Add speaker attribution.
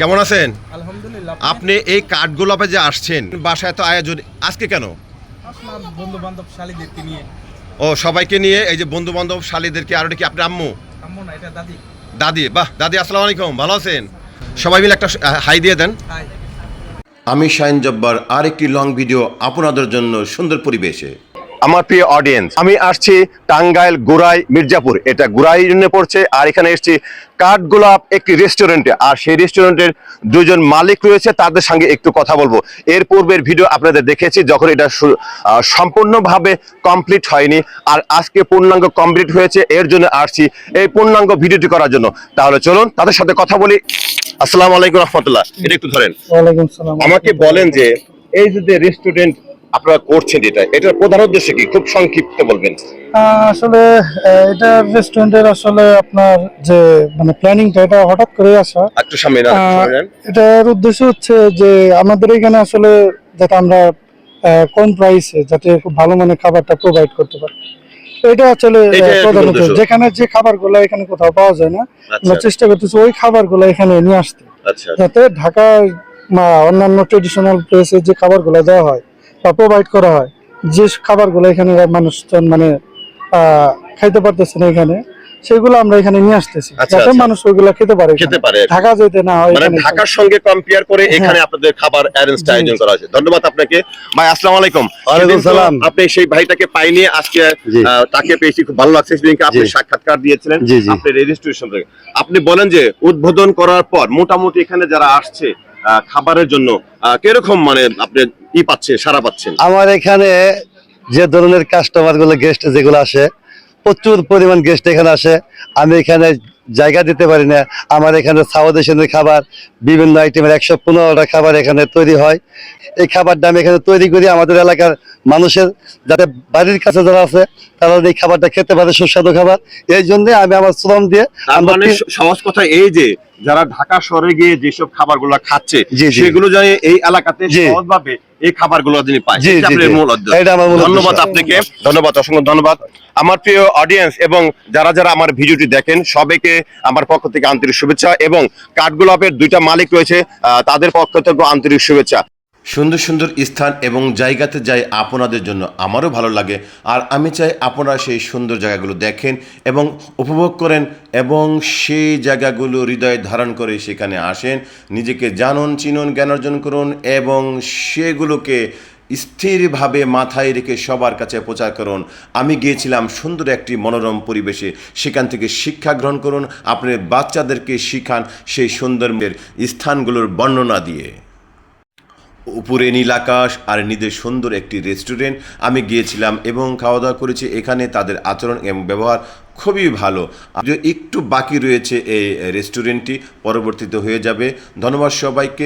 Speaker 1: কেমন আছেন?
Speaker 2: আলহামদুলিল্লাহ
Speaker 1: আপনি? এই কাঠগোলাপে যে আসছেন বাসায় তো আয়োজন আজকে কেন?
Speaker 2: আপনার বন্ধু বান্ধব শালীদেরকে নিয়ে।
Speaker 1: ও সবাইকে নিয়ে এই যে বন্ধু বান্ধব শালীদেরকে আর কি আপনার আম্মু?
Speaker 2: আম্মু না এটা দাদি।
Speaker 1: দাদি বাহ দাদি আসসালামু আলাইকুম ভালো আছেন? সবাই মিলে একটা হাই দিয়ে দেন।
Speaker 2: হাই।
Speaker 1: আমি শাইন জব্বার আরেকটি লং ভিডিও আপনাদের জন্য সুন্দর পরিবেশে। আমার প্রিয় অডিয়েন্স আমি আসছি টাঙ্গাইল গোড়াই মির্জাপুর। এটা গোড়াই ইউনিয়নে পড়ছে আর এখানে এসেছি কাঠগোলাপ একটি রেস্টুরেন্টে আর সেই রেস্টুরেন্টের দুজন মালিক রয়েছে তাদের সঙ্গে একটু কথা বলব। এর পূর্বের ভিডিও আপনাদের দেখেছি যখন এটা সম্পূর্ণভাবে কমপ্লিট হয়নি আর আজকে পূর্ণাঙ্গ কমপ্লিট হয়েছে এর জন্য আসছি এই পূর্ণাঙ্গ ভিডিওটি করার জন্য। তাহলে চলুন তাদের সাথে কথা বলি। আসসালামু আলাইকুম রহমতুল্লাহ এটা একটু ধরেন। আমাকে বলেন যে এই যে রেস্টুরেন্ট আপনারা করছেন এটা? এটার প্রধান উদ্দেশ্য কি? খুব সংক্ষিপ্ত বলবেন।
Speaker 3: আসলে এটা রেস্টুরেন্টের আসলে আপনার যে মানে প্ল্যানিংটা এটা হঠাৎ করে আসা।
Speaker 1: একটু সামনে।
Speaker 3: এটার উদ্দেশ্য হচ্ছে যে আমাদের এখানে আসলে যাতে আমরা কম প্রাইসে যাতে খুব ভালো মানের খাবারটা প্রোভাইড করতে পারি। এটা আসলে প্রধান
Speaker 1: উদ্দেশ্য।
Speaker 3: যেখানে যে খাবারগুলো এখানে কোথাও পাওয়া যায় না
Speaker 1: আচ্ছা।
Speaker 3: আমরা চেষ্টা করতেছি ওই খাবারগুলো এখানে নিয়ে আসতে।
Speaker 1: আচ্ছা।
Speaker 3: যাতে ঢাকায় বা অন্যান্য ট্রেডিশনাল প্লেসে যে খাবারগুলো দেওয়া হয় প্রোভাইড করা হয় যে খাবারগুলো এখানে মানুষজন মানে খাইতে পারতেছে না এখানে সেগুলো আমরা এখানে নিয়ে আসতেছি।
Speaker 1: আচ্ছা,
Speaker 3: যাতে
Speaker 1: আচ্ছা।
Speaker 3: মানুষ ওইগুলা খেতে পারে
Speaker 1: খেতে পারে
Speaker 3: ঢাকা যেতে না হয়
Speaker 1: মানে ঢাকার সঙ্গে কম্পেয়ার করে
Speaker 3: হ্যাঁ।
Speaker 1: এখানে আপনাদের খাবার অ্যারেঞ্জ আয়োজন করা হয়েছে। ধন্যবাদ আপনাকে। ভাই আসসালামু আলাইকুম।
Speaker 4: ওয়ালাইকুম সালাম।
Speaker 1: আপনি সেই ভাইটাকে পাইনি আজকে আহ, তাকে পেয়েছি খুব ভালো লাগছে। সেদিনকে আপনি সাক্ষাৎকার দিয়েছিলেন।
Speaker 4: জি।
Speaker 1: রেজিস্ট্রেশন থেকে আপনি বলেন যে উদ্বোধন করার পর মোটামুটি এখানে যারা আসছে আহ, খাবারের জন্য কীরকম মানে আপনি ই পাচ্ছে সারা পাচ্ছেন।
Speaker 4: আমার এখানে যে ধরনের কাস্টমারগুলো গেস্ট যেগুলো আসে প্রচুর পরিমাণ গেস্ট এখানে আসে। আমি এখানে জায়গা দিতে পারি না। আমার এখানে সাউথ এশিয়ানের খাবার বিভিন্ন আইটেমের একশো পনেরোটা খাবার এখানে তৈরি হয়। এই খাবারটা আমি এখানে তৈরি করি আমাদের এলাকার মানুষের যাতে বাড়ির কাছে যারা আছে তারা এই খাবারটা খেতে পারে সুস্বাদু খাবার। এই জন্য আমি আমার শ্রম দিয়ে
Speaker 1: মানে সহজ কথা এই যে যারা ঢাকা শহরে গিয়ে যেসব খাবার খাবারগুলো খাচ্ছে। সেগুলো যেন এই এলাকাতে
Speaker 4: সহজ
Speaker 1: সহজভাবে এই খাবারগুলো গুলো পায় মূল ধন্যবাদ আপনাকে ধন্যবাদ অসংখ্য ধন্যবাদ। আমার প্রিয় অডিয়েন্স এবং যারা যারা আমার ভিডিওটি দেখেন সবাইকে আমার পক্ষ থেকে আন্তরিক শুভেচ্ছা এবং কাঠগোলাপের দুইটা মালিক রয়েছে আহ, তাদের পক্ষ থেকে আন্তরিক শুভেচ্ছা। সুন্দর সুন্দর স্থান এবং জায়গাতে যাই আপনাদের জন্য আমারও ভালো লাগে। আর আমি চাই আপনারা সেই সুন্দর জায়গাগুলো দেখেন এবং উপভোগ করেন এবং সেই জায়গাগুলো হৃদয়ে ধারণ করে সেখানে আসেন। নিজেকে জানুন, চিনুন, জ্ঞান অর্জন করুন এবং সেগুলোকে স্থিরভাবে মাথায় রেখে সবার কাছে প্রচার করুন। আমি গিয়েছিলাম সুন্দর একটি মনোরম পরিবেশে। সেখান থেকে শিক্ষা গ্রহণ করুন। আপনার বাচ্চাদেরকে শিখান সেই সুন্দরের স্থানগুলোর বর্ণনা দিয়ে। উপরে নীল আকাশ আর নিদের সুন্দর একটি রেস্টুরেন্ট আমি গিয়েছিলাম এবং খাওয়া দাওয়া করেছি। এখানে তাদের আচরণ এবং ব্যবহার খুবই ভালো। একটু বাকি রয়েছে এই রেস্টুরেন্টটি পরবর্তীতে হয়ে যাবে। ধন্যবাদ সবাইকে।